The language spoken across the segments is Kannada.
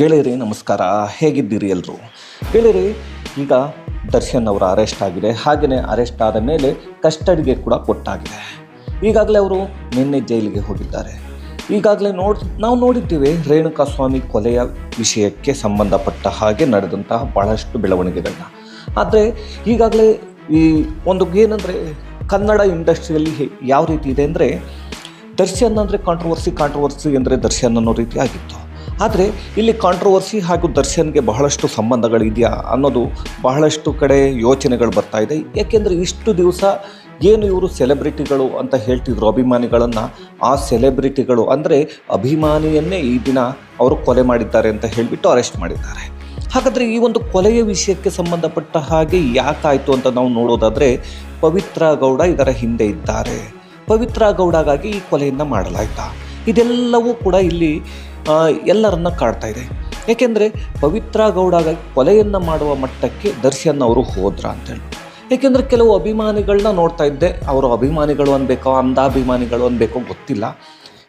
ಗೆಳೆಯರಿ, ನಮಸ್ಕಾರ. ಹೇಗಿದ್ದೀರಿ ಎಲ್ಲರೂ ಗೆಳೆಯರಿ, ಈಗ ದರ್ಶನ್ ಅವರ ಅರೆಸ್ಟ್ ಆಗಿದೆ. ಹಾಗೆಯೇ ಅರೆಸ್ಟ್ ಆದ ಮೇಲೆ ಕಸ್ಟಡಿಗೆ ಕೂಡ ಕೊಟ್ಟಾಗಿದೆ. ಈಗಾಗಲೇ ಅವರು ನಿನ್ನೆ ಜೈಲಿಗೆ ಹೋಗಿದ್ದಾರೆ. ಈಗಾಗಲೇ ನೋಡ್, ನಾವು ನೋಡಿದ್ದೀವಿ ರೇಣುಕಾ ಸ್ವಾಮಿ ಕೊಲೆಯ ವಿಷಯಕ್ಕೆ ಸಂಬಂಧಪಟ್ಟ ಹಾಗೆ ನಡೆದಂತಹ ಬಹಳಷ್ಟು ಬೆಳವಣಿಗೆಗಳನ್ನ. ಆದರೆ ಈಗಾಗಲೇ ಈ ಒಂದು ಏನಂದರೆ ಕನ್ನಡ ಇಂಡಸ್ಟ್ರಿಯಲ್ಲಿ ಯಾವ ರೀತಿ ಇದೆ ಅಂದರೆ ದರ್ಶನ್ ಅಂದರೆ ಕಾಂಟ್ರವರ್ಸಿ ಕಾಂಟ್ರವರ್ಸಿ ಅಂದರೆ ದರ್ಶನ್ ಅನ್ನೋ ರೀತಿ ಆಗಿತ್ತು. ಆದರೆ ಇಲ್ಲಿ ಕಾಂಟ್ರವರ್ಸಿ ಹಾಗೂ ದರ್ಶನ್ಗೆ ಬಹಳಷ್ಟು ಸಂಬಂಧಗಳಿದೆಯಾ ಅನ್ನೋದು ಬಹಳಷ್ಟು ಕಡೆ ಯೋಚನೆಗಳು ಬರ್ತಾ ಇದೆ. ಯಾಕೆಂದರೆ ಇಷ್ಟು ದಿವಸ ಏನು ಇವರು ಸೆಲೆಬ್ರಿಟಿಗಳು ಅಂತ ಹೇಳ್ತಿದ್ರು ಅಭಿಮಾನಿಗಳನ್ನು, ಆ ಸೆಲೆಬ್ರಿಟಿಗಳು ಅಂದರೆ ಅಭಿಮಾನಿಯನ್ನೇ ಈ ದಿನ ಅವರು ಕೊಲೆ ಮಾಡಿದ್ದಾರೆ ಅಂತ ಹೇಳಿಬಿಟ್ಟು ಅರೆಸ್ಟ್ ಮಾಡಿದ್ದಾರೆ. ಹಾಗಾದರೆ ಈ ಒಂದು ಕೊಲೆಯ ವಿಷಯಕ್ಕೆ ಸಂಬಂಧಪಟ್ಟ ಹಾಗೆ ಯಾಕಾಯಿತು ಅಂತ ನಾವು ನೋಡೋದಾದರೆ ಪವಿತ್ರ ಗೌಡ ಇದರ ಹಿಂದೆ ಇದ್ದಾರೆ. ಪವಿತ್ರ ಗೌಡಗಾಗಿ ಈ ಕೊಲೆಯನ್ನು ಮಾಡಲಾಯ್ತಾ? ಇದೆಲ್ಲವೂ ಕೂಡ ಇಲ್ಲಿ ಎಲ್ಲರನ್ನ ಕಾಡ್ತಾ ಇದೆ. ಏಕೆಂದರೆ ಪವಿತ್ರ ಗೌಡಗಾಗಿ ಕೊಲೆಯನ್ನು ಮಾಡುವ ಮಟ್ಟಕ್ಕೆ ದರ್ಶನ್ ಅವರು ಹೋದ್ರ ಅಂತೇಳಿ ಏಕೆಂದರೆ ಕೆಲವು ಅಭಿಮಾನಿಗಳನ್ನ ನೋಡ್ತಾ ಇದ್ದೆ, ಅವರು ಅಭಿಮಾನಿಗಳು ಅನ್ಬೇಕೋ, ಅಂಧಾಭಿಮಾನಿಗಳು ಅನ್ಬೇಕೋ ಗೊತ್ತಿಲ್ಲ.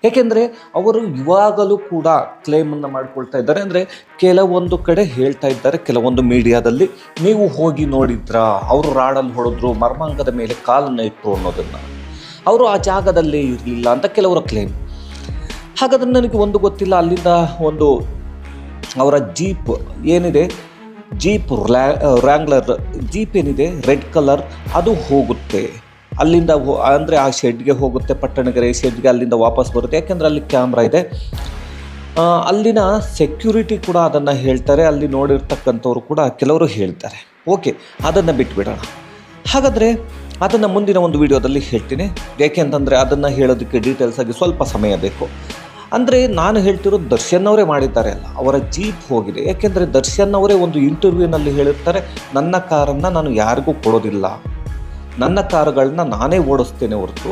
ಏಕೆಂದರೆ ಅವರು ಇವಾಗಲೂ ಕೂಡ ಕ್ಲೇಮನ್ನು ಮಾಡ್ಕೊಳ್ತಾ ಇದ್ದಾರೆ. ಅಂದರೆ ಕೆಲವೊಂದು ಕಡೆ ಹೇಳ್ತಾ ಇದ್ದಾರೆ, ಕೆಲವೊಂದು ಮೀಡಿಯಾದಲ್ಲಿ, ನೀವು ಹೋಗಿ ನೋಡಿದ್ರಾ? ಅವರು ರಾಡಲ್ಲಿ ಹೊಡೆದ್ರು, ಮರ್ಮಾಂಗದ ಮೇಲೆ ಕಾಲನ್ನು ಇಟ್ಟರು ಅನ್ನೋದನ್ನು. ಅವರು ಆ ಜಾಗದಲ್ಲಿ ಇರಲಿಲ್ಲ ಅಂತ ಕೆಲವರ ಕ್ಲೇಮ್. ಹಾಗಾದ್ರೆ ನನಗೆ ಒಂದು ಗೊತ್ತಿಲ್ಲ, ಅಲ್ಲಿಂದ ಒಂದು ಅವರ ಜೀಪ್ ಏನಿದೆ? ಜೀಪ್ ರ್ಯಾ ರ್ಯಾಂಗ್ಲರ್ ಜೀಪ್ ಏನಿದೆ? ರೆಡ್ ಕಲರ್ ಅದು ಹೋಗುತ್ತೆ. ಅಲ್ಲಿಂದ ಅಂದರೆ ಆ ಶೆಡ್ಗೆ ಹೋಗುತ್ತೆ, ಪಟ್ಟಣಗೆರೆ ಶೆಡ್ಗೆ ಅಲ್ಲಿಂದ ವಾಪಸ್ ಬರುತ್ತೆ. ಯಾಕೆಂದರೆ ಅಲ್ಲಿ ಕ್ಯಾಮ್ರಾ ಇದೆ. ಅಲ್ಲಿನ ಸೆಕ್ಯೂರಿಟಿ ಕೂಡ ಅದನ್ನು ಹೇಳ್ತಾರೆ. ಅಲ್ಲಿ ನೋಡಿರ್ತಕ್ಕಂಥವ್ರು ಕೂಡ ಕೆಲವರು ಹೇಳ್ತಾರೆ. ಓಕೆ ಅದನ್ನು ಬಿಟ್ಬಿಡೋಣ. ಹಾಗಾದರೆ ಅದನ್ನು ಮುಂದಿನ ಒಂದು ವಿಡಿಯೋದಲ್ಲಿ ಹೇಳ್ತೀನಿ. ಏಕೆಂತಂದರೆ ಅದನ್ನು ಹೇಳೋದಕ್ಕೆ ಡೀಟೇಲ್ಸ್ ಆಗಿ ಸ್ವಲ್ಪ ಸಮಯ ಬೇಕು. ಅಂದರೆ ನಾನು ಹೇಳ್ತಿರೋ ದರ್ಶನ್ ಅವರೇ ಮಾಡಿದ್ದಾರೆ ಅಲ್ಲ, ಅವರ ಜೀಪ್ ಹೋಗಿದೆ. ಯಾಕೆಂದರೆ ದರ್ಶನ್ ಅವರೇ ಒಂದು ಇಂಟರ್ವ್ಯೂನಲ್ಲಿ ಹೇಳಿರ್ತಾರೆ, ನನ್ನ ಕಾರನ್ನು ನಾನು ಯಾರಿಗೂ ಕೊಡೋದಿಲ್ಲ. ನನ್ನ ಕಾರುಗಳನ್ನ ನಾನೇ ಓಡಿಸ್ತೇನೆ ಹೊರತು,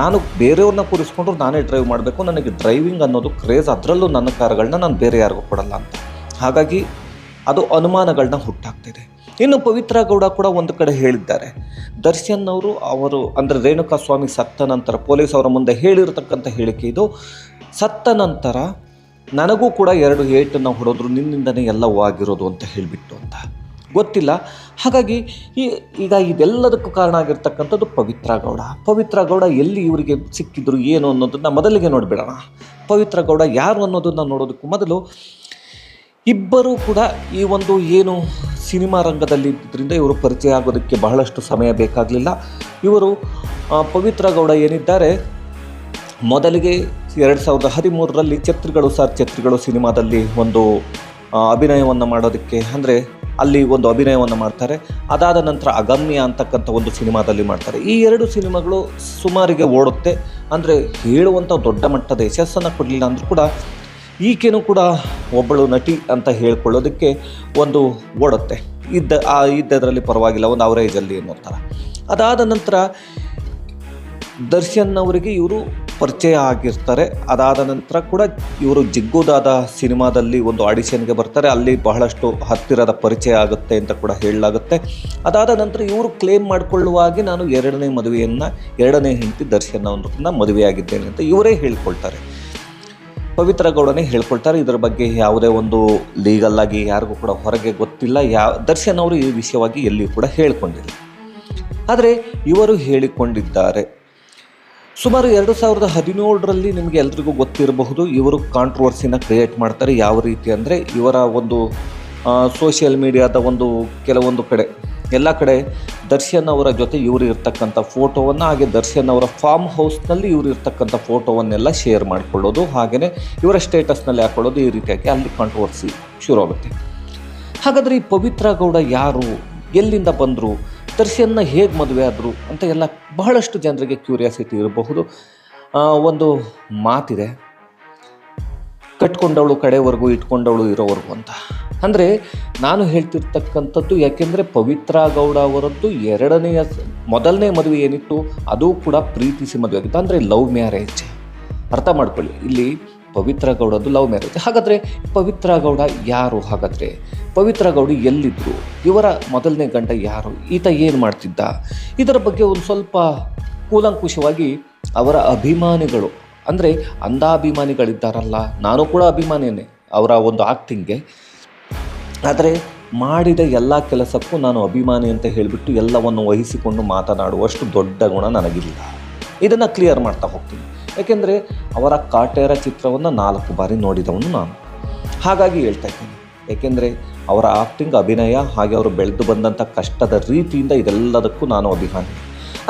ನಾನು ಬೇರೆಯವ್ರನ್ನ ಕೂರಿಸ್ಕೊಂಡ್ರು ನಾನೇ ಡ್ರೈವ್ ಮಾಡಬೇಕು, ನನಗೆ ಡ್ರೈವಿಂಗ್ ಅನ್ನೋದು ಕ್ರೇಜ್, ಅದರಲ್ಲೂ ನನ್ನ ಕಾರುಗಳನ್ನ ನಾನು ಬೇರೆ ಯಾರಿಗೂ ಕೊಡಲ್ಲ ಅಂತ. ಹಾಗಾಗಿ ಅದು ಅನುಮಾನಗಳನ್ನ ಹುಟ್ಟಾಗ್ತಿದೆ. ಇನ್ನು ಪವಿತ್ರ ಗೌಡ ಕೂಡ ಒಂದು ಕಡೆ ಹೇಳಿದ್ದಾರೆ. ದರ್ಶನ್ ಅವರು ಅವರು ಅಂದರೆ ರೇಣುಕಾ ಸ್ವಾಮಿ ಸತ್ತ ನಂತರ ಪೊಲೀಸ್ ಅವರ ಮುಂದೆ ಹೇಳಿರತಕ್ಕಂಥ ಹೇಳಿಕೆ ಇದು. ಸತ್ತ ನಂತರ ನನಗೂ ಕೂಡ ಎರಡು ಏಟನ್ನು ಹೊಡೆದ್ರು, ನಿನ್ನಿಂದನೇ ಎಲ್ಲವೂ ಆಗಿರೋದು ಅಂತ ಹೇಳಿಬಿಟ್ಟು ಅಂತ. ಗೊತ್ತಿಲ್ಲ. ಹಾಗಾಗಿ ಈ, ಈಗ ಇದೆಲ್ಲದಕ್ಕೂ ಕಾರಣ ಆಗಿರ್ತಕ್ಕಂಥದ್ದು ಪವಿತ್ರ ಗೌಡ. ಪವಿತ್ರ ಗೌಡ ಎಲ್ಲಿ ಇವರಿಗೆ ಸಿಕ್ಕಿದ್ರು, ಏನು ಅನ್ನೋದನ್ನು ಮೊದಲಿಗೆ ನೋಡಿಬಿಡೋಣ. ಪವಿತ್ರ ಗೌಡ ಯಾರು ಅನ್ನೋದನ್ನು ನೋಡೋದಕ್ಕೂ ಮೊದಲು ಇಬ್ಬರೂ ಕೂಡ ಈ ಒಂದು ಏನು ಸಿನಿಮಾ ರಂಗದಲ್ಲಿ ಇದ್ದರಿಂದ ಇವರು ಪರಿಚಯ ಆಗೋದಕ್ಕೆ ಬಹಳಷ್ಟು ಸಮಯ ಬೇಕಾಗಲಿಲ್ಲ. ಇವರು ಪವಿತ್ರ ಗೌಡ ಏನಿದ್ದಾರೆ ಮೊದಲಿಗೆ ಎರಡು ಸಾವಿರದ ಹದಿಮೂರರಲ್ಲಿ ಛತ್ರಿಗಳು ಸರ್, ಛತ್ರಿಗಳು ಸಿನಿಮಾದಲ್ಲಿ ಒಂದು ಅಭಿನಯವನ್ನು ಮಾಡೋದಕ್ಕೆ ಅಂದರೆ ಅಲ್ಲಿ ಒಂದು ಅಭಿನಯವನ್ನು ಮಾಡ್ತಾರೆ. ಅದಾದ ನಂತರ ಅಗಮ್ಯ ಅಂತಕ್ಕಂಥ ಒಂದು ಸಿನಿಮಾದಲ್ಲಿ ಮಾಡ್ತಾರೆ. ಈ ಎರಡು ಸಿನಿಮಾಗಳು ಸುಮಾರಿಗೆ ಓಡುತ್ತೆ. ಅಂದರೆ ಹೇಳುವಂಥ ದೊಡ್ಡ ಮಟ್ಟದ ಯಶಸ್ಸನ್ನು ಕೊಡಲಿಲ್ಲ ಅಂದರೂ ಕೂಡ ಈಕೆನೂ ಕೂಡ ಒಬ್ಬಳು ನಟಿ ಅಂತ ಹೇಳ್ಕೊಳ್ಳೋದಕ್ಕೆ ಒಂದು ಓಡುತ್ತೆ. ಇದ್ದ, ಆ, ಇದ್ದದರಲ್ಲಿ ಪರವಾಗಿಲ್ಲ, ಒಂದು ಅವರೇಜಲ್ಲಿ ಅನ್ನೋ ಥರ ಅದಾದ ನಂತರ ದರ್ಶನ್ ಅವರಿಗೆ ಇವರು ಪರಿಚಯ ಆಗಿರ್ತಾರೆ. ಅದಾದ ನಂತರ ಕೂಡ ಇವರು ಜಿಗ್ಗುದಾದ ಸಿನಿಮಾದಲ್ಲಿ ಒಂದು ಆಡಿಷನ್ಗೆ ಬರ್ತಾರೆ. ಅಲ್ಲಿ ಬಹಳಷ್ಟು ಹತ್ತಿರದ ಪರಿಚಯ ಆಗುತ್ತೆ ಅಂತ ಕೂಡ ಹೇಳಲಾಗುತ್ತೆ. ಅದಾದ ನಂತರ ಇವರು ಕ್ಲೇಮ್ ಮಾಡಿಕೊಳ್ಳುವಾಗೆ ನಾನು ಎರಡನೇ ಮದುವೆಯನ್ನು, ಎರಡನೇ ಹೆಂಡತಿ ದರ್ಶನ್ ಅವರನ್ನ ಮದುವೆಯಾಗಿದ್ದೇನೆ ಅಂತ ಇವರೇ ಹೇಳ್ಕೊಳ್ತಾರೆ. ಪವಿತ್ರ ಗೌಡನೇ ಹೇಳ್ಕೊಳ್ತಾರೆ, ಇದರ ಬಗ್ಗೆ ಯಾವುದೇ ಒಂದು ಲೀಗಲ್ ಆಗಿ ಯಾರಿಗೂ ಕೂಡ ಹೊರಗೆ ಗೊತ್ತಿಲ್ಲ. ಯಾ, ದರ್ಶನ್ ಅವರು ಈ ವಿಷಯವಾಗಿ ಎಲ್ಲಿಯೂ ಕೂಡ ಹೇಳ್ಕೊಂಡಿಲ್ಲ. ಆದರೆ ಇವರು ಹೇಳಿಕೊಂಡಿದ್ದಾರೆ ಸುಮಾರು ಎರಡು ಸಾವಿರದ ಹದಿನೇಳರಲ್ಲಿ ನಿಮಗೆ ಎಲ್ರಿಗೂ ಗೊತ್ತಿರಬಹುದು ಇವರು ಕಾಂಟ್ರವರ್ಸಿನ ಕ್ರಿಯೇಟ್ ಮಾಡ್ತಾರೆ ಯಾವ ರೀತಿ ಅಂದರೆ ಇವರ ಒಂದು ಸೋಷಿಯಲ್ ಮೀಡಿಯಾದ ಒಂದು ಕೆಲವೊಂದು ಕಡೆ. ಎಲ್ಲ ಕಡೆ ದರ್ಶನ್ ಅವರ ಜೊತೆ ಇವರು ಇರ್ತಕ್ಕಂಥ ಫೋಟೋವನ್ನು ಹಾಗೆ ದರ್ಶನ್ ಅವರ ಫಾರ್ಮ್ ಹೌಸ್ನಲ್ಲಿ ಇವರು ಇರ್ತಕ್ಕಂಥ ಫೋಟೋವನ್ನೆಲ್ಲ ಶೇರ್ ಮಾಡಿಕೊಳ್ಳೋದು. ಹಾಗೆಯೇ ಇವರ ಸ್ಟೇಟಸ್ನಲ್ಲಿ ಹಾಕೊಳ್ಳೋದು ಈ ರೀತಿಯಾಗಿ ಅಲ್ಲಿ ಕಾಂಟ್ರವರ್ಸಿ ಶುರು ಆಗುತ್ತೆ ಹಾಗಾದರೆ ಈ ಪವಿತ್ರ ಗೌಡ ಯಾರು? ಎಲ್ಲಿಂದ ಬಂದರು? ದರ್ಶನ್ನ ಹೇಗೆ ಮದುವೆ ಆದರು ಅಂತ ಎಲ್ಲ ಬಹಳಷ್ಟು ಜನರಿಗೆ ಕ್ಯೂರಿಯಾಸಿಟಿ ಇರಬಹುದು. ಒಂದು ಮಾತಿದೆ. ಕಟ್ಕೊಂಡವಳು ಕಡೆವರೆಗೂ ಇಟ್ಕೊಂಡವಳು ಇರೋವರೆಗೂ ಅಂತ. ಅಂದರೆ ನಾನು ಹೇಳ್ತಿರ್ತಕ್ಕಂಥದ್ದು ಯಾಕೆಂದರೆ ಪವಿತ್ರ ಗೌಡ ಅವರದ್ದು ಎರಡನೆಯ ಮೊದಲನೇ ಮದುವೆ ಏನಿತ್ತು, ಅದು ಕೂಡ ಪ್ರೀತಿಸಿ ಮದುವೆ ಆಗಿತ್ತು. ಅಂದರೆ ಲವ್ ಮ್ಯಾರೇಜ್. ಅರ್ಥ ಮಾಡ್ಕೊಳ್ಳಿ. ಇಲ್ಲಿ ಪವಿತ್ರ ಗೌಡದ್ದು ಲವ್ ಮ್ಯಾರೇಜ್. ಹಾಗಾದರೆ ಪವಿತ್ರ ಗೌಡ ಯಾರು ಹಾಗಾದರೆ? ಪವಿತ್ರ ಗೌಡ ಎಲ್ಲಿದ್ದರು ಇವರ ಮೊದಲನೇ ಗಂಡ ಯಾರು? ಈತ ಏನು ಮಾಡ್ತಿದ್ದ? ಇದರ ಬಗ್ಗೆ ಒಂದು ಸ್ವಲ್ಪ ಕೂಲಂಕುಷವಾಗಿ ಅವರ ಅಭಿಮಾನಿಗಳು, ಅಂದರೆ ಅಂಧಾಭಿಮಾನಿಗಳಿದ್ದಾರಲ್ಲ, ನಾನು ಕೂಡ ಅಭಿಮಾನಿಯೇ ಅವರ ಒಂದು ಆಕ್ಟಿಂಗ್ಗೆ ಆದರೆ ಮಾಡಿದ ಎಲ್ಲ ಕೆಲಸಕ್ಕೂ ನಾನು ಅಭಿಮಾನಿ ಅಂತ ಹೇಳಿಬಿಟ್ಟು ಎಲ್ಲವನ್ನು ವಹಿಸಿಕೊಂಡು ಮಾತನಾಡುವಷ್ಟು ದೊಡ್ಡ ಗುಣ ನನಗಿಲ್ಲ. ಇದನ್ನು ಕ್ಲಿಯರ್ ಮಾಡ್ತಾ ಹೋಗ್ತೀನಿ. ಯಾಕೆಂದರೆ ಅವರ ಕಾಟೇರ ಚಿತ್ರವನ್ನು ನಾಲ್ಕು ಬಾರಿ ನೋಡಿದವನು ನಾನು. ಹಾಗಾಗಿ ಹೇಳ್ತಾ ಇದ್ದೀನಿ. ಏಕೆಂದರೆ ಅವರ ಆಕ್ಟಿಂಗ್ ಅಭಿನಯ ಹಾಗೆ ಅವರು ಬೆಳೆದು ಬಂದಂಥ ಕಷ್ಟದ ರೀತಿಯಿಂದ ಇದೆಲ್ಲದಕ್ಕೂ ನಾನು ಅಭಿಮಾನಿ.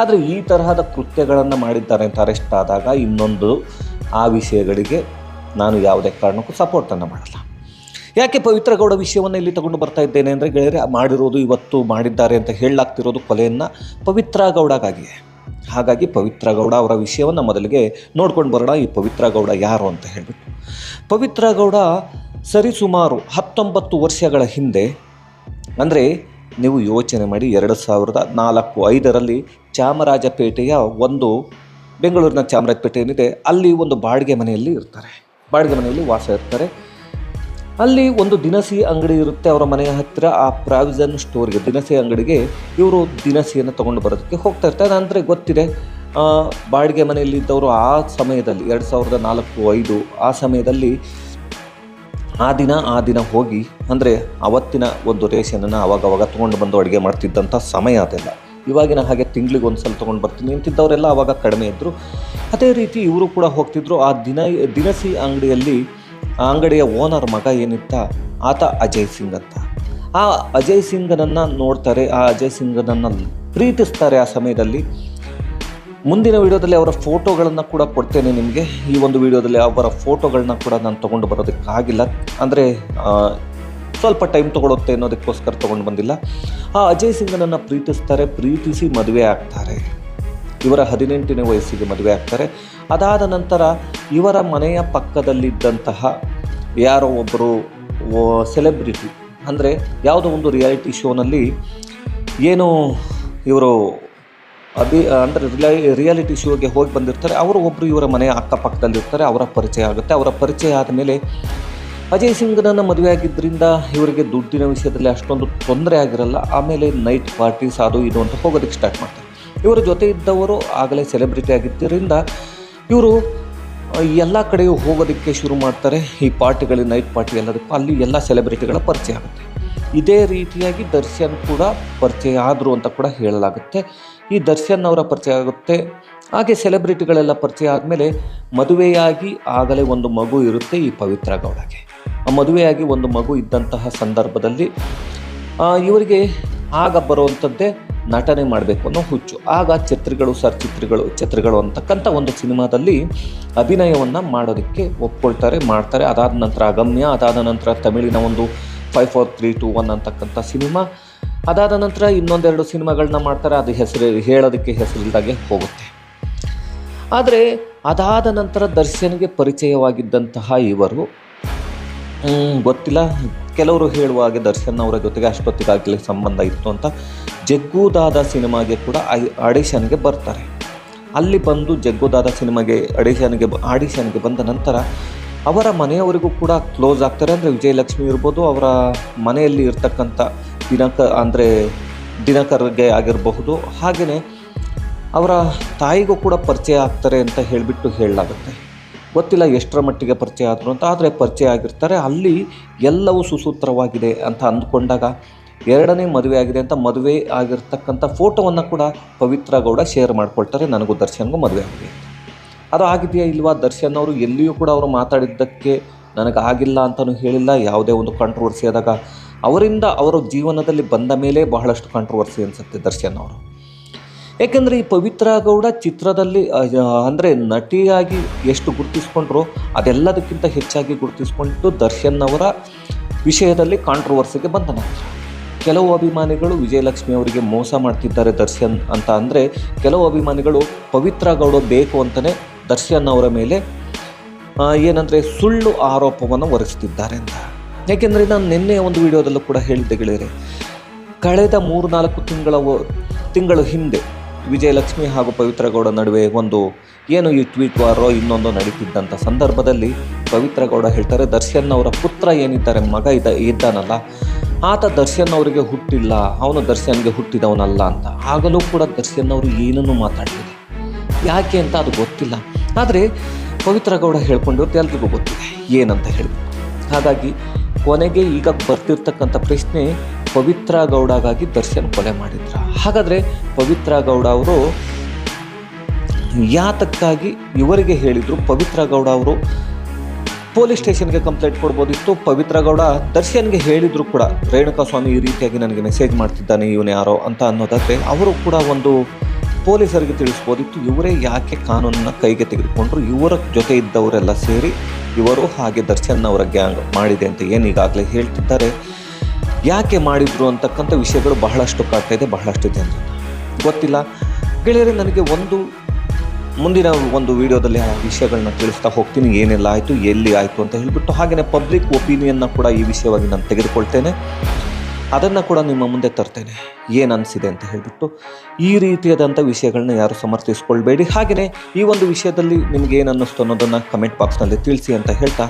ಆದರೆ ಈ ತರಹದ ಕೃತ್ಯಗಳನ್ನು ಮಾಡಿದ್ದಾರೆ ಅಂತ ಅರೆಸ್ಟ್ ಆದಾಗ ಇನ್ನೊಂದು ಆ ವಿಷಯಗಳಿಗೆ ನಾನು ಯಾವುದೇ ಕಾರಣಕ್ಕೂ ಸಪೋರ್ಟನ್ನು ಮಾಡಲ್ಲ. ಯಾಕೆ ಪವಿತ್ರ ಗೌಡ ವಿಷಯವನ್ನು ಇಲ್ಲಿ ತಗೊಂಡು ಬರ್ತಾ ಇದ್ದೇನೆ ಅಂದರೆ ಗೆಳೆಯರೆ, ಮಾಡಿರೋದು ಇವತ್ತು ಮಾಡಿದ್ದಾರೆ ಅಂತ ಹೇಳಲಾಗ್ತಿರೋದು ಕೊಲೆಯನ್ನು ಪವಿತ್ರ ಗೌಡಗಾಗಿಯೇ. ಹಾಗಾಗಿ ಪವಿತ್ರ ಗೌಡ ಅವರ ವಿಷಯವನ್ನು ಮೊದಲಿಗೆ ನೋಡ್ಕೊಂಡು ಬರೋಣ. ಈ ಪವಿತ್ರ ಗೌಡ ಯಾರು ಅಂತ ಹೇಳಿಬಿಟ್ಟು. ಪವಿತ್ರ ಗೌಡ ಸರಿಸುಮಾರು ಹತ್ತೊಂಬತ್ತು ವರ್ಷಗಳ ಹಿಂದೆ, ಅಂದರೆ ನೀವು ಯೋಚನೆ ಮಾಡಿ ಎರಡು ಸಾವಿರದ ನಾಲ್ಕು ಐದರಲ್ಲಿ ಚಾಮರಾಜಪೇಟೆಯ ಒಂದು ಬೆಂಗಳೂರಿನ ಚಾಮರಾಜಪೇಟೆ ಏನಿದೆ ಅಲ್ಲಿ ಒಂದು ಬಾಡಿಗೆ ಮನೆಯಲ್ಲಿ ಇರ್ತಾರೆ. ಬಾಡಿಗೆ ಮನೆಯಲ್ಲಿ ವಾಸ ಇರ್ತಾರೆ. ಅಲ್ಲಿ ಒಂದು ದಿನಸಿ ಅಂಗಡಿ ಇರುತ್ತೆ ಅವರ ಮನೆಯ ಹತ್ತಿರ ಆ ಪ್ರಾವಿಸನ್ ಸ್ಟೋರ್ಗೆ, ದಿನಸಿ ಅಂಗಡಿಗೆ ಇವರು ದಿನಸಿಯನ್ನು ತೊಗೊಂಡು ಬರೋದಕ್ಕೆ ಹೋಗ್ತಾ ಇರ್ತಾರೆ. ಅಂದರೆ ಗೊತ್ತಿದೆ ಬಾಡಿಗೆ ಮನೆಯಲ್ಲಿದ್ದವರು ಆ ಸಮಯದಲ್ಲಿ, ಎರಡು ಸಾವಿರದ ನಾಲ್ಕು, ಐದು, ಆ ಸಮಯದಲ್ಲಿ ಆ ದಿನ ಆ ದಿನ ಹೋಗಿ, ಅಂದರೆ ಅವತ್ತಿನ ಒಂದು ರೇಷನನ್ನು ಅವಾಗವಾಗ ತೊಗೊಂಡು ಬಂದು ಅಡುಗೆ ಮಾಡ್ತಿದ್ದಂಥ ಸಮಯ ಅದೆಲ್ಲ. ಇವಾಗಿನ ಹಾಗೆ ತಿಂಗಳಿಗೆ ಒಂದು ಸಲ ತೊಗೊಂಡು ಬರ್ತೀನಿ ಅಂತಿದ್ದವರೆಲ್ಲ ಆವಾಗ ಕಡಿಮೆ ಇದ್ದರು ಅದೇ ರೀತಿ ಇವರು ಕೂಡ ಹೋಗ್ತಿದ್ರು. ಆ ದಿನ, ದಿನಸಿ ಅಂಗಡಿಯಲ್ಲಿ ಆ ಅಂಗಡಿಯ ಓನರ್ ಮಗ ಏನಿತ್ತ? ಆತ ಅಜಯ್ ಸಿಂಗ್ ಅಂತ. ಆ ಅಜಯ್ ಸಿಂಗನನ್ನು ನೋಡ್ತಾರೆ, ಆ ಅಜಯ್ ಸಿಂಗನನ್ನು ಪ್ರೀತಿಸ್ತಾರೆ ಆ ಸಮಯದಲ್ಲಿ. ಮುಂದಿನ ವಿಡಿಯೋದಲ್ಲಿ ಅವರ ಫೋಟೋಗಳನ್ನು ಕೂಡ ಕೊಡ್ತೇನೆ ನಿಮಗೆ. ಈ ಒಂದು ವಿಡಿಯೋದಲ್ಲಿ ಅವರ ಫೋಟೋಗಳನ್ನ ಕೂಡ ನಾನು ತೊಗೊಂಡು ಬರೋದಕ್ಕಾಗಿಲ್ಲ. ಅಂದರೆ ಸ್ವಲ್ಪ ಟೈಮ್ ತೊಗೊಳುತ್ತೆ ಅನ್ನೋದಕ್ಕೋಸ್ಕರ ತೊಗೊಂಡು ಬಂದಿಲ್ಲ. ಆ ಅಜಯ್ ಸಿಂಗನನ್ನು ಪ್ರೀತಿಸ್ತಾರೆ, ಪ್ರೀತಿಸಿ ಮದುವೆ ಆಗ್ತಾರೆ. ಇವರ ಹದಿನೆಂಟನೇ ವಯಸ್ಸಿಗೆ ಮದುವೆ ಆಗ್ತಾರೆ. ಅದಾದ ನಂತರ ಇವರ ಮನೆಯ ಪಕ್ಕದಲ್ಲಿದ್ದಂತಹ ಯಾರೋ ಒಬ್ಬರು ಸೆಲೆಬ್ರಿಟಿ ಅಂದರೆ ಯಾವುದೋ ಒಂದು ರಿಯಾಲಿಟಿ ಶೋನಲ್ಲಿ ಏನು ಇವರು ಅಭಿ, ಅಂದರೆ ರಿಯಾಲಿಟಿ ಶೋಗೆ ಹೋಗಿ ಬಂದಿರ್ತಾರೆ. ಅವರು ಒಬ್ಬರು ಇವರ ಮನೆಯ ಅಕ್ಕಪಕ್ಕದಲ್ಲಿರ್ತಾರೆ, ಅವರ ಪರಿಚಯ ಆಗುತ್ತೆ. ಅವರ ಪರಿಚಯ ಆದಮೇಲೆ ಅಜಯ್ ಸಿಂಗ್ನನ್ನು ಮದುವೆ ಆಗಿದ್ದರಿಂದ ಇವರಿಗೆ ದುಡ್ಡಿನ ವಿಷಯದಲ್ಲಿ ಅಷ್ಟೊಂದು ತೊಂದರೆ ಆಗಿರಲ್ಲ. ಆಮೇಲೆ ನೈಟ್ ಪಾರ್ಟೀಸ್ ಅದು ಇದು ಅಂತ ಹೋಗೋದಕ್ಕೆ ಸ್ಟಾರ್ಟ್ ಮಾಡ್ತಾರೆ. ಇವರ ಜೊತೆ ಇದ್ದವರು ಆಗಲೇ ಸೆಲೆಬ್ರಿಟಿ ಆಗಿದ್ದರಿಂದ ಇವರು ಎಲ್ಲ ಕಡೆಯೂ ಹೋಗೋದಕ್ಕೆ ಶುರು ಮಾಡ್ತಾರೆ. ಈ ಪಾರ್ಟಿಗಳು ನೈಟ್ ಪಾರ್ಟಿ ಎಲ್ಲದಕ್ಕೂ ಅಲ್ಲಿ ಎಲ್ಲ ಸೆಲೆಬ್ರಿಟಿಗಳ ಪರಿಚಯ ಆಗುತ್ತೆ. ಇದೇ ರೀತಿಯಾಗಿ ದರ್ಶನ್ ಕೂಡ ಪರಿಚಯ ಆದರು ಅಂತ ಕೂಡ ಹೇಳಲಾಗುತ್ತೆ. ಈ ದರ್ಶನ್ ಅವರ ಪರಿಚಯ ಆಗುತ್ತೆ. ಹಾಗೆ ಸೆಲೆಬ್ರಿಟಿಗಳೆಲ್ಲ ಪರಿಚಯ ಆದಮೇಲೆ ಮದುವೆಯಾಗಿ ಆಗಲೇ ಒಂದು ಮಗು ಇರುತ್ತೆ ಈ ಪವಿತ್ರ ಗೌಡಗೆ. ಆ ಮದುವೆಯಾಗಿ ಒಂದು ಮಗು ಇದ್ದಂತಹ ಸಂದರ್ಭದಲ್ಲಿ ಇವರಿಗೆ ಆಗ ಬರುವಂಥದ್ದೇ ನಟನೆ ಮಾಡಬೇಕು ಅನ್ನೋ ಹುಚ್ಚು. ಆಗ ಛತ್ರಿಗಳು ಸರ್ ಚಿತ್ರಗಳು ಛತ್ರಿಗಳು ಅಂತಕ್ಕಂಥ ಒಂದು ಸಿನಿಮಾದಲ್ಲಿ ಅಭಿನಯವನ್ನು ಮಾಡೋದಕ್ಕೆ ಒಪ್ಕೊಳ್ತಾರೆ, ಮಾಡ್ತಾರೆ. ಅದಾದ ನಂತರ ಅಗಮ್ಯ, ಅದಾದ ನಂತರ ತಮಿಳಿನ ಒಂದು five four three two one ಅಂತಕ್ಕಂಥ ಸಿನಿಮಾ. ಅದಾದ ನಂತರ ಇನ್ನೊಂದೆರಡು ಸಿನಿಮಾಗಳನ್ನ ಮಾಡ್ತಾರೆ. ಅದು ಹೆಸರು, ಹೇಳೋದಕ್ಕೆ ಹೆಸರಿಲ್ದಾಗೆ ಹೋಗುತ್ತೆ. ಆದರೆ ಅದಾದ ನಂತರ ದರ್ಶನ್ಗೆ ಪರಿಚಯವಾಗಿದ್ದಂತಹ ಇವರು ಗೊತ್ತಿಲ್ಲ. ಕೆಲವರು ಹೇಳುವ ಹಾಗೆ ದರ್ಶನ್ ಅವರ ಜೊತೆಗೆ ಅಷ್ಟೊತ್ತಿಗಾಗಲೇ ಸಂಬಂಧ ಇತ್ತು ಅಂತ ಜಗ್ಗುದಾದ ಸಿನಿಮಾಗೆ ಕೂಡ ಆಡಿಷನ್ಗೆ ಬರ್ತಾರೆ. ಅಲ್ಲಿ ಬಂದು ಜಗ್ಗುದಾದ ಸಿನಿಮಾಗೆ ಆಡಿಷನ್ಗೆ ಆಡಿಷನ್ಗೆ ಬಂದ ನಂತರ ಅವರ ಮನೆಯವರಿಗೂ ಕೂಡ ಕ್ಲೋಸ್ ಆಗ್ತಾರೆ. ಅಂದರೆ ವಿಜಯಲಕ್ಷ್ಮಿ ಇರ್ಬೋದು, ಅವರ ಮನೆಯಲ್ಲಿ ಇರ್ತಕ್ಕಂಥ ದಿನಕ ಅಂದರೆ ದಿನಕರ್ಗೆ ಆಗಿರಬಹುದು. ಹಾಗೆಯೇ ಅವರ ತಾಯಿಗೂ ಕೂಡ ಪರಿಚಯ ಆಗ್ತಾರೆ ಅಂತ ಹೇಳಿಬಿಟ್ಟು ಹೇಳಲಾಗುತ್ತೆ. ಗೊತ್ತಿಲ್ಲ ಎಷ್ಟರ ಮಟ್ಟಿಗೆ ಪರಿಚಯ ಆದರು ಅಂತ, ಆದರೆ ಪರಿಚಯ ಆಗಿರ್ತಾರೆ. ಅಲ್ಲಿ ಎಲ್ಲವೂ ಸುಸೂತ್ರವಾಗಿದೆ ಅಂತ ಅಂದ್ಕೊಂಡಾಗ ಎರಡನೇ ಮದುವೆ ಆಗಿದೆ ಅಂತ ಮದುವೆ ಆಗಿರ್ತಕ್ಕಂಥ ಫೋಟೋವನ್ನು ಕೂಡ ಪವಿತ್ರ ಗೌಡ ಶೇರ್ ಮಾಡ್ಕೊಳ್ತಾರೆ. ನನಗೂ ದರ್ಶನ್ಗೂ ಮದುವೆ ಆಗಿದೆ ಅದು ಆಗಿದೆಯಾ ಇಲ್ವಾ? ದರ್ಶನ್ ಅವರು ಎಲ್ಲಿಯೂ ಕೂಡ ಅವರು ಮಾತಾಡಿದ್ದಕ್ಕೆ ನನಗೆ ಆಗಿಲ್ಲ ಅಂತಲೂ ಹೇಳಿಲ್ಲ. ಯಾವುದೇ ಒಂದು ಕಾಂಟ್ರವರ್ಸಿ ಆದಾಗ ಅವರಿಂದ, ಅವರ ಜೀವನದಲ್ಲಿ ಬಂದ ಮೇಲೆ ಬಹಳಷ್ಟು ಕಾಂಟ್ರವರ್ಸಿ ಅನಿಸುತ್ತೆ ದರ್ಶನ್ ಅವರು. ಏಕೆಂದರೆ ಈ ಪವಿತ್ರ ಗೌಡ ಚಿತ್ರದಲ್ಲಿ ಅಂದರೆ ನಟಿಯಾಗಿ ಎಷ್ಟು ಗುರುತಿಸ್ಕೊಂಡ್ರು ಅದೆಲ್ಲದಕ್ಕಿಂತ ಹೆಚ್ಚಾಗಿ ಗುರುತಿಸ್ಕೊಂಡು ದರ್ಶನ್ ಅವರ ವಿಷಯದಲ್ಲಿ ಕಾಂಟ್ರವರ್ಸಿಗೆ ಬಂದನ ಕೆಲವು ಅಭಿಮಾನಿಗಳು ವಿಜಯಲಕ್ಷ್ಮಿ ಅವರಿಗೆ ಮೋಸ ಮಾಡ್ತಿದ್ದಾರೆ ದರ್ಶನ್ ಅಂತ ಅಂದರೆ, ಕೆಲವು ಅಭಿಮಾನಿಗಳು ಪವಿತ್ರ ಗೌಡ ಬೇಕು ಅಂತಲೇ ದರ್ಶನ್ ಅವರ ಮೇಲೆ ಏನಂದರೆ ಸುಳ್ಳು ಆರೋಪವನ್ನು ಹೊರಿಸ್ತಿದ್ದಾರೆ ಅಂತ. ಯಾಕೆಂದರೆ ನಾನು ನಿನ್ನೆ ಒಂದು ವಿಡಿಯೋದಲ್ಲೂ ಕೂಡ ಹೇಳಿದ್ದೆ ಗೆಳೆಯರೆ, ಕಳೆದ ಮೂರು ನಾಲ್ಕು ತಿಂಗಳ ತಿಂಗಳು ಹಿಂದೆ ವಿಜಯಲಕ್ಷ್ಮಿ ಹಾಗೂ ಪವಿತ್ರ ಗೌಡ ನಡುವೆ ಒಂದು ಏನು ಈ ಟ್ವೀಟ್ ವಾರೋ ಇನ್ನೊಂದು ನಡೀತಿದ್ದಂಥ ಸಂದರ್ಭದಲ್ಲಿ ಪವಿತ್ರ ಗೌಡ ಹೇಳ್ತಾರೆ, ದರ್ಶನ್ ಅವರ ಪುತ್ರ ಏನಿದ್ದಾರೆ ಮಗ ಇದ್ದ ಇದ್ದಾನಲ್ಲ, ಆತ ದರ್ಶನ್ ಅವರಿಗೆ ಹುಟ್ಟಿಲ್ಲ, ಅವನು ದರ್ಶನ್ಗೆ ಹುಟ್ಟಿದವನಲ್ಲ ಅಂತ. ಆಗಲೂ ಕೂಡ ದರ್ಶನ್ ಅವರು ಏನನ್ನು ಮಾತಾಡಲಿಲ್ಲ ಯಾಕೆ ಅಂತ ಅದು ಗೊತ್ತಿಲ್ಲ. ಆದರೆ ಪವಿತ್ರ ಗೌಡ ಹೇಳ್ಕೊಂಡಿರೋದು ಎಲ್ರಿಗೂ ಗೊತ್ತಿದೆ, ಏನಂತ ಹೇಳಿ. ಹಾಗಾಗಿ ಕೊನೆಗೆ ಈಗ ಬರ್ತಿರ್ತಕ್ಕಂಥ ಪ್ರಶ್ನೆ ಪವಿತ್ರ ಗೌಡಗಾಗಿ ದರ್ಶನ್ ಕೊಲೆ ಮಾಡಿದ್ರ. ಹಾಗಾದರೆ ಪವಿತ್ರ ಗೌಡ ಅವರು ಯಾತಕ್ಕಾಗಿ ಇವರಿಗೆ ಹೇಳಿದರು ಪವಿತ್ರ ಗೌಡ ಅವರು? ಪೊಲೀಸ್ ಸ್ಟೇಷನ್ಗೆ ಕಂಪ್ಲೇಂಟ್ ಕೊಡ್ಬೋದಿತ್ತು. ಪವಿತ್ರ ಗೌಡ ದರ್ಶನ್ಗೆ ಹೇಳಿದ್ರು ಕೂಡ. ರೇಣುಕಾ ಸ್ವಾಮಿ ಈ ರೀತಿಯಾಗಿ ನನಗೆ ಮೆಸೇಜ್ ಮಾಡ್ತಿದ್ದಾನೆ, ಇವನು ಯಾರೋ ಅಂತ ಅನ್ನೋದಾದರೆ ಅವರು ಕೂಡ ಒಂದು ಪೊಲೀಸರಿಗೆ ತಿಳಿಸ್ಬೋದಿತ್ತು. ಇವರೇ ಯಾಕೆ ಕಾನೂನನ್ನ ಕೈಗೆ ತೆಗೆದುಕೊಂಡ್ರು? ಇವರ ಜೊತೆ ಇದ್ದವರೆಲ್ಲ ಸೇರಿ ಇವರು ಹಾಗೆ ದರ್ಶನ್ ಅವರ ಗ್ಯಾಂಗ್ ಮಾಡಿದೆ ಅಂತ ಏನು ಹೇಳ್ತಿದ್ದಾರೆ. ಯಾಕೆ ಮಾಡಿದ್ರು ಅಂತಕ್ಕಂಥ ವಿಷಯಗಳು ಬಹಳಷ್ಟು ಇದೆ, ಬಹಳಷ್ಟು ಜನ. ಗೊತ್ತಿಲ್ಲ. ಗೆಳೆಯರೆ, ನನಗೆ ಒಂದು ಮುಂದಿನ ಒಂದು ವಿಡಿಯೋದಲ್ಲಿ ಆ ವಿಷಯಗಳನ್ನ ತಿಳಿಸ್ತಾ ಹೋಗ್ತೀನಿ. ಏನೆಲ್ಲ ಆಯಿತು, ಎಲ್ಲಿ ಆಯಿತು ಅಂತ ಹೇಳಿಬಿಟ್ಟು ಹಾಗೆಯೇ ಪಬ್ಲಿಕ್ ಒಪಿನಿಯನ್ನ ಕೂಡ ಈ ವಿಷಯವಾಗಿ ನಾನು ತೆಗೆದುಕೊಳ್ತೇನೆ. ಅದನ್ನು ಕೂಡ ನಿಮ್ಮ ಮುಂದೆ ತರ್ತೇನೆ. ಏನು ಅನಿಸಿದೆ ಅಂತ ಹೇಳಿಬಿಟ್ಟು ಈ ರೀತಿಯಾದಂಥ ವಿಷಯಗಳನ್ನ ಯಾರು ಸಮರ್ಥಿಸ್ಕೊಳ್ಬೇಡಿ. ಹಾಗೆಯೇ ಈ ಒಂದು ವಿಷಯದಲ್ಲಿ ನಿಮ್ಗೆ ಏನು ಅನ್ನಿಸ್ತು ಅನ್ನೋದನ್ನು ಕಮೆಂಟ್ ಬಾಕ್ಸ್ನಲ್ಲಿ ತಿಳಿಸಿ ಅಂತ ಹೇಳ್ತಾ